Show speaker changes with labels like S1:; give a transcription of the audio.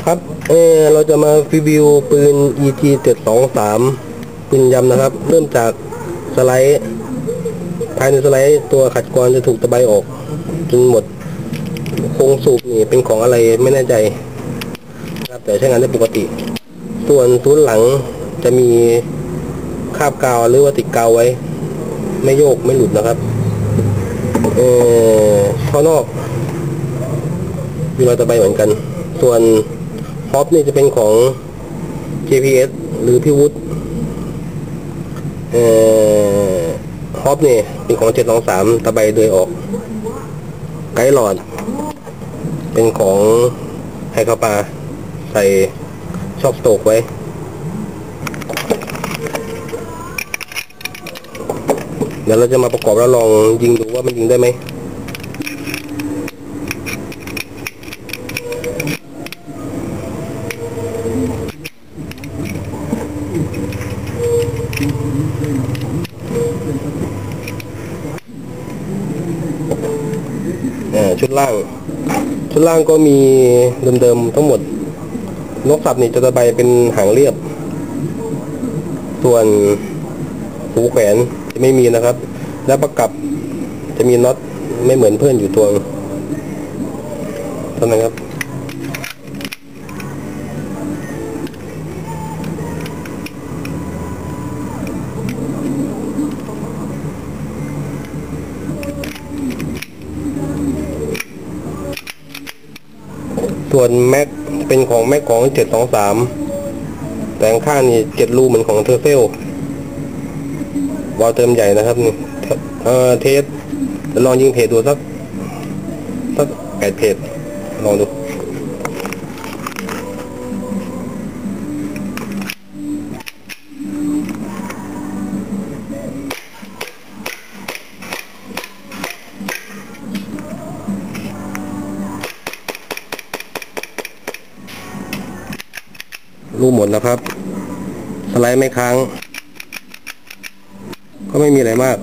S1: ครับ เออเราจะมารีวิวปืน ET 723ปืนยำนะครับ เริ่มจากสไลด์ ภายในสไลด์ตัวขัดกรองจะถูกตะไบออก จนหมดโครงสูบนี่เป็นของอะไรไม่แน่ใจนะครับแต่ใช้งานได้ปกติ ส่วนศูนหลังจะมีคาบกาวหรือว่าติดกาวไว้ ไม่โยกไม่หลุดนะครับ เออข้านอกมีรอยตะไบเหมือนกัน ส่วน ฮอปนี่จะเป็นของ JPS หรือพี่วุฒิเอ่อฮอปนี่เป็นของ 723 ตะไบเดยออก ไกด์หลอด เป็นของไฮคาปา ใส่ชอบสโตกไว้ เดี๋ยวเราจะมาประกอบแล้วลองยิงดูว่ามันยิงได้ไหม ชุดล่าง ชุดล่างก็มีเดิมๆทั้งหมด นกสับนี่จะตะใบเป็นหางเรียบ ส่วนหูแขวนจะไม่มีนะครับ แล้วประกับจะมีน็อตไม่เหมือนเพื่อนอยู่ตัวเท่านั้นครับ ส่วนแม็กเป็นของแม็กของ723แต่ข้างนี่เจ็ดรูเหมือนของเทอร์เซลวาลเติมใหญ่นะครับนี่เออเทสลองยิงเพจดูสักสักแปดเพจลองดู รูหมดนะครับสไลด์ไม่ค้าง ก็ไม่มีอะไรมาก